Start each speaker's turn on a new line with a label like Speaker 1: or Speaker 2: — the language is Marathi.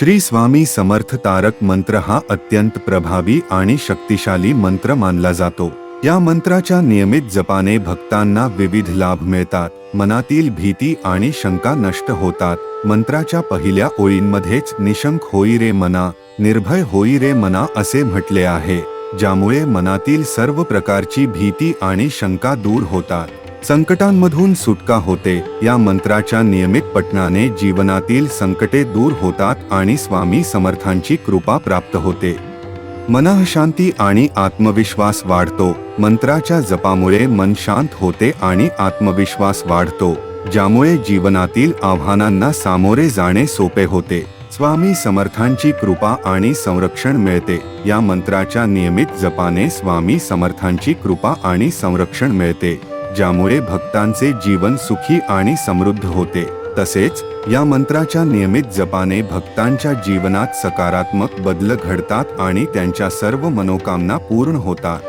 Speaker 1: श्री स्वामी समर्थ तारक मंत्र हा अत्यंत प्रभावी आणि शक्तिशाली मंत्र मानला जातो. या मंत्राच्या नियमित जपाने भक्तांना विविध लाभ मिळतात मनातील भीती आणि शंका नष्ट होतात. मंत्राच्या पहिल्या ओळींमध्येच निशंक होई रे मना निर्भय होई रे मना असे म्हटले आहे ज्यामुळे मनातील सर्व प्रकारची भीती आणि शंका दूर होतात. संकटांमधून सुटका होते. या मंत्राच्या नियमित पठणाने जीवनातील संकटे दूर होतात आणि स्वामी समर्थांची कृपा प्राप्त होते. मनःशांती आणि आत्मविश्वास वाढतो. मंत्राच्या जपामुळे मन शांत होते आणि आत्मविश्वास वाढतो ज्यामुळे जीवनातील आव्हानांना सामोरे जाणे सोपे होते. स्वामी समर्थांची कृपा आणि संरक्षण मिळते. या मंत्राच्या नियमित जपाने स्वामी समर्थांची कृपा आणि संरक्षण मिळते. ज्यामुळे भक्तांचे जीवन सुखी आणि समृद्ध होते. तसेच या मंत्राच्या नियमित जपाने भक्तांच्या जीवनात सकारात्मक बदल घडतात आणि त्यांच्या सर्व मनोकामना पूर्ण होतात.